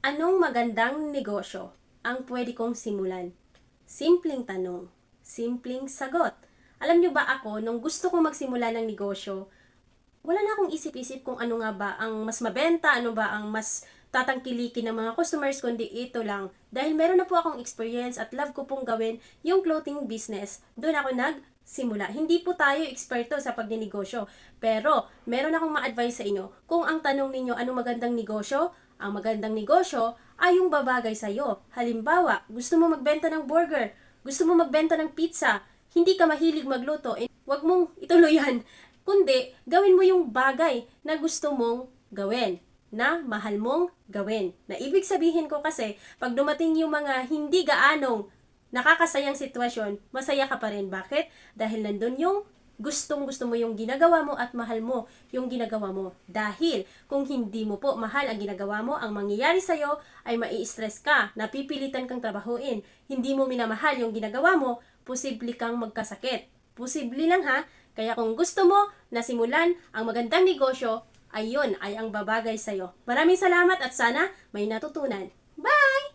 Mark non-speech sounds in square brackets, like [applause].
Anong magandang negosyo ang pwede kong simulan? Simpleng tanong, simpleng sagot. Alam niyo ba ako, nung gusto kong magsimula ng negosyo, wala na akong isip-isip kung ano nga ba ang mas mabenta, ano ba ang mas tatangkilikin ng mga customers, kundi ito lang. Dahil meron na po akong experience at love ko pong gawin yung clothing business. Doon ako nagsimula. Hindi po tayo eksperto sa pagninegosyo. Pero, meron akong ma-advise sa inyo. Kung ang tanong ninyo, anong magandang negosyo? Ang magandang negosyo ay yung babagay sa'yo. Halimbawa, gusto mo magbenta ng burger, gusto mo magbenta ng pizza, hindi ka mahilig magluto, eh, wag mong ituloy yan. [laughs] Kundi, gawin mo yung bagay na gusto mong gawin na mahal mong gawin. Na ibig sabihin ko kasi, pag dumating yung mga hindi gaanong nakakasayang sitwasyon, masaya ka pa rin. Bakit? Dahil nandun yung gustong gusto mo yung ginagawa mo at mahal mo yung ginagawa mo. Dahil kung hindi mo po mahal ang ginagawa mo, ang mangyayari sa'yo ay mai-stress ka, napipilitan kang trabahuin. Hindi mo minamahal yung ginagawa mo, posible kang magkasakit. Posible lang ha. Kaya kung gusto mo na simulan ang magandang negosyo, ay yun ay ang babagay sa'yo. Maraming salamat at sana may natutunan. Bye!